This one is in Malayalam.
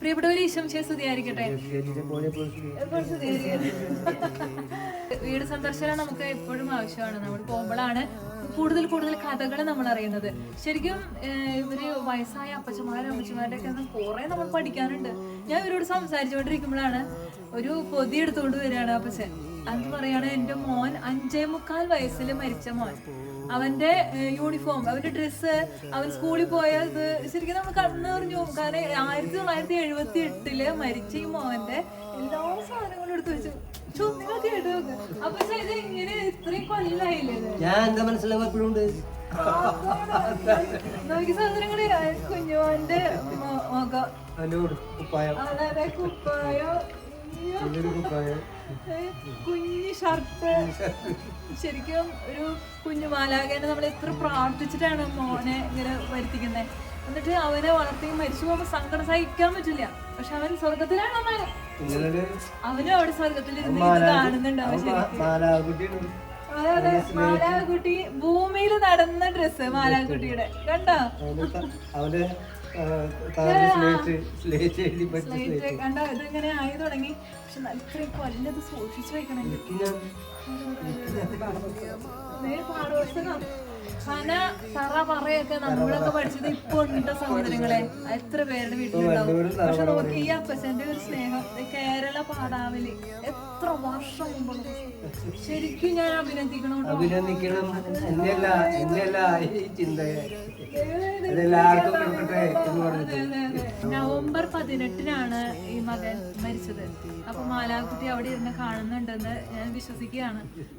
പ്രിയപ്പെട്ടവര് ഈശംശയെ സ്തുതിയായിരിക്കട്ടെ. വീട് സന്ദർശനം നമുക്ക് എപ്പോഴും ആവശ്യമാണ്. നമ്മൾ പോകുമ്പോഴാണ് കൂടുതൽ കൂടുതൽ കഥകൾ നമ്മൾ അറിയുന്നത്. ശരിക്കും ഇവർ വയസ്സായ അപ്പച്ചമാരും അമ്മച്ചമാരുടെ ഒക്കെ കുറെ നമ്മൾ പഠിക്കാനുണ്ട് ഞാൻ ഇവരോട് സംസാരിച്ചുകൊണ്ടിരിക്കുമ്പോഴാണ് ഒരു പൊതി എടുത്തുകൊണ്ട് വരികയാണ് അപ്പച്ചൻ. അത് പറയാണ് എന്റെ മോൻ അഞ്ചേ മുക്കാൽ വയസ്സിൽ മരിച്ച മോൻ. അവന്റെ യൂണിഫോം അവന്റെ ഡ്രസ്സ് അവൻ സ്കൂളിൽ പോയത് ശരിക്കും നമ്മൾ കണ്ണെറിഞ്ഞു പറഞ്ഞു കാരണം ആയിരത്തി തൊള്ളായിരത്തി എഴുപത്തി എട്ടിൽ മരിച്ച ഈ മോന്റെ എല്ലാ സാധനങ്ങളും എടുത്തു വെച്ചു? ഞാൻ എന്താ മനസ്സിലാവും എപ്പോഴും നോക്കി സാധനങ്ങൾ. കുഞ്ഞുമോന്റെ മൊ- മുഖം. അതിനോട് കുപ്പായം. അതായത് കുപ്പായോ. കുഞ്ഞ് ഷർട്ട്. ശരിക്കും ഒരു കുഞ്ഞു മാലാകേനെ നമ്മൾ എത്ര പ്രാർത്ഥിച്ചിട്ടാണ് മോനെ ഇങ്ങനെ വരുത്തിക്കുന്നത് എന്നിട്ട് അവനെ വളർത്തി മരിച്ചു പോകുമ്പോ സങ്കടം സഹിക്കാൻ പറ്റില്ല. പക്ഷെ അവൻ സ്വർഗത്തിലാണ് അവനും അവിടെ സ്വർഗത്തിൽ ഇരുന്ന് ഇത് കാണുന്നുണ്ട് ശരിക്കും. മാലാകുട്ടിയാണ് അതെ അതെ. മാലാകുട്ടി ഭൂമിയിൽ നടന്ന ഡ്രസ്സ് മാലാകുട്ടിയുടെ കണ്ടോ? കണ്ടോ? ഇതിങ്ങനെ ആയി തുടങ്ങി. പക്ഷെ ഇത്രയും കൊല്ലത് സൂക്ഷിച്ചു വെക്കണമെങ്കിൽ. പന തറ പറയൊക്കെ നമ്മളൊക്കെ പഠിച്ചത് ഇപ്പൊ ഉണ്ട് സഹോദരങ്ങളെ എത്ര പേരുടെ വീട്ടിലുണ്ടാവും. പക്ഷെ നോക്കി ഈ അപ്പച്ചന്റെ ഒരു സ്നേഹം. കേരള പാടാവലി. ശരിക്കും ഞാൻ അഭിനന്ദിക്കണം അഭിനന്ദിക്കണം. എന്നല്ല എന്നല്ല ഈ ചിന്തയെ അതെല്ലാവർക്കും കൊടുക്കട്ടെ എന്ന് പറഞ്ഞിട്ട്. നവംബർ പതിനെട്ടിനാണ് ഈ മകൻ മരിച്ചത്. അപ്പൊ മാലാകുട്ടി അവിടെ ഇരുന്ന് കാണുന്നുണ്ടെന്ന് ഞാൻ വിശ്വസിക്കുകയാണ്.